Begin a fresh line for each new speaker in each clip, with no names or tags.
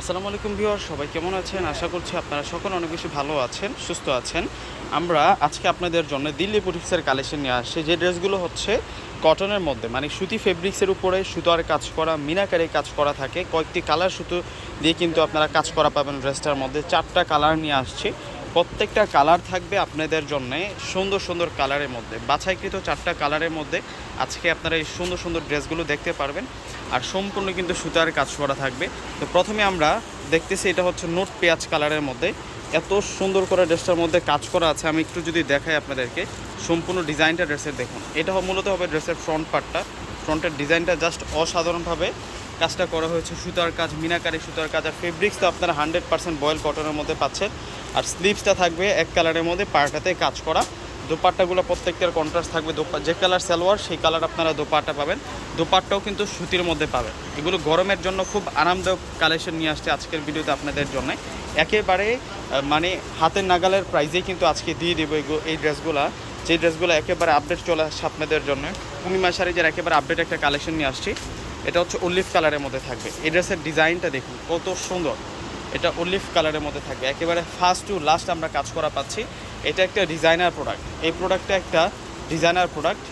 আসসালামু আলাইকুম ভিউয়ার, সবাই কেমন আছেন? আশা করছি আপনারা সকল অনেক বেশি ভালো আছেন, সুস্থ আছেন। আমরা আজকে আপনাদের জন্য দিল্লি বুটিক্সের কালেকশন নিয়ে আসছি। যে ড্রেসগুলো হচ্ছে কটনের মধ্যে মানে সুতি ফেব্রিক্সের উপরে সুতার কাজ করা, মিনাকারি কাজ করা থাকে। কয়েকটি কালার সুতো দিয়ে কিন্তু আপনারা কাজ করা পাবেন ড্রেসটার মধ্যে। চারটা কালার নিয়ে আসছি। প্রত্যেকটা কালার থাকবে আপনাদের জন্য সুন্দর সুন্দর কালারের মধ্যে। বাছাইকৃত চারটা কালারের মধ্যে আজকে আপনারা এই সুন্দর সুন্দর ড্রেসগুলো দেখতে পারবেন আর সম্পূর্ণ কিন্তু সুতার কাজ করা থাকবে। তো প্রথমে আমরা দেখতেছি এটা হচ্ছে নোট পেঁয়াজ কালারের মধ্যে। এত সুন্দর করে ড্রেসটার মধ্যে কাজ করা আছে, আমি একটু যদি দেখাই আপনাদেরকে। সম্পূর্ণ ডিজাইনটা ড্রেসের দেখুন। এটা মূলত হবে ড্রেসের ফ্রন্ট পার্টটা। ফ্রন্টের ডিজাইনটা জাস্ট অসাধারণভাবে কাজটা করা হয়েছে সুতার কাজ, মিনাকারি সুতার কাজ, আর ফেব্রিক্স তো আপনারা হান্ড্রেড পার্সেন্ট বয়েল কটনের মধ্যে পাচ্ছেন। আর স্লিভসটা থাকবে এক কালারের মধ্যে পার্টাতে কাজ করা। দোপাট্টাগুলো প্রত্যেকটার কন্ট্রাস্ট থাকবে, দোপা যে কালার সালোয়ার, সেই কালার আপনারা দোপাট্টা পাবেন। দোপাট্টাও কিন্তু সুতির মধ্যে পাবেন। এগুলো গরমের জন্য খুব আরামদায়ক কালেকশন নিয়ে আসছে আজকের ভিডিওতে আপনাদের জন্য। একেবারে মানে হাতের নাগালের প্রাইজেই কিন্তু আজকে দিয়ে দেবো এই ড্রেসগুলো যে ড্রেসগুলো একেবারে আপডেট চলে আসছে আপনাদের জন্য। পূর্ণিমা শাড়িজের একেবারে আপডেট একটা কালেকশন নিয়ে আসছি। এটা হচ্ছে অলিভ কালারের মধ্যে থাকবে। এই ড্রেসের ডিজাইনটা দেখুন, কত সুন্দর। এটা অলিভ কালারের মধ্যে থাকবে। একেবারে ফার্স্ট টু লাস্ট আমরা কাজ করা পাচ্ছি। এটা একটা ডিজাইনার প্রোডাক্ট এই প্রোডাক্টটা একটা ডিজাইনার প্রোডাক্ট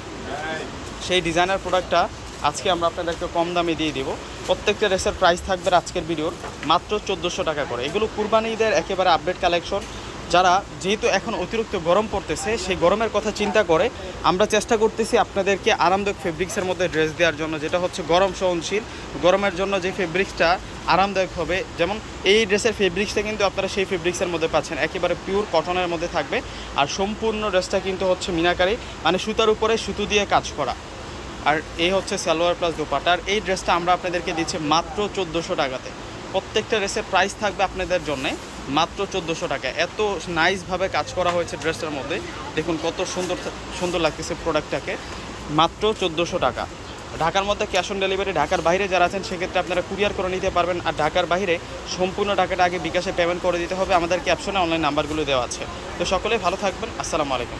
সেই ডিজাইনার প্রোডাক্টটা আজকে আমরা আপনাদেরকে কম দামে দিয়ে দিব। প্রত্যেকটা ড্রেসের প্রাইস থাকবে আজকের ভিডিওর মাত্র চোদ্দোশো টাকা করে। এগুলো কুরবানি ঈদের একেবারে আপডেট কালেকশন যারা যেহেতু এখন অতিরিক্ত গরম পড়তেছে, সেই গরমের কথা চিন্তা করে আমরা চেষ্টা করতেছি আপনাদেরকে আরামদায়ক ফেব্রিক্সের মধ্যে ড্রেস দেওয়ার জন্য, যেটা হচ্ছে গরম সহনশীল। গরমের জন্য যে ফেব্রিক্সটা আরামদায়ক হবে, যেমন এই ড্রেসের ফেব্রিক্সটা কিন্তু আপনারা সেই ফেব্রিক্সের মধ্যে পাচ্ছেন। একেবারে পিওর কটনের মধ্যে থাকবে। আর সম্পূর্ণ ড্রেসটা কিন্তু হচ্ছে মিনাকারি মানে সুতার উপরে সুতো দিয়ে কাজ করা। আর এই হচ্ছে সালোয়ার প্লাস দোপাটা আর এই ড্রেসটা আমরা আপনাদেরকে দিচ্ছি মাত্র চোদ্দোশো টাকাতে। প্রত্যেকটা ড্রেসের প্রাইস থাকবে আপনাদের জন্য। মাত্র চোদ্দোশো টাকা। এত নাইসভাবে কাজ করা হয়েছে ড্রেসটার মধ্যে। দেখুন কত সুন্দর সুন্দর লাগতেছে প্রোডাক্টটাকে মাত্র চোদ্দোশো টাকা। ঢাকার মধ্যে ক্যাশ অন ডেলিভারি ঢাকার বাইরে যারা আছেন, সেক্ষেত্রে আপনারা কুরিয়ার করে নিতে পারবেন। আর ঢাকার বাইরে সম্পূর্ণ টাকাটা আগে বিকাশে পেমেন্ট করে দিতে হবে। আমাদের ক্যাপশনে অনলাইন নাম্বারগুলো দেওয়া আছে। তো সকলে ভালো থাকবেন। আসসালামু আলাইকুম।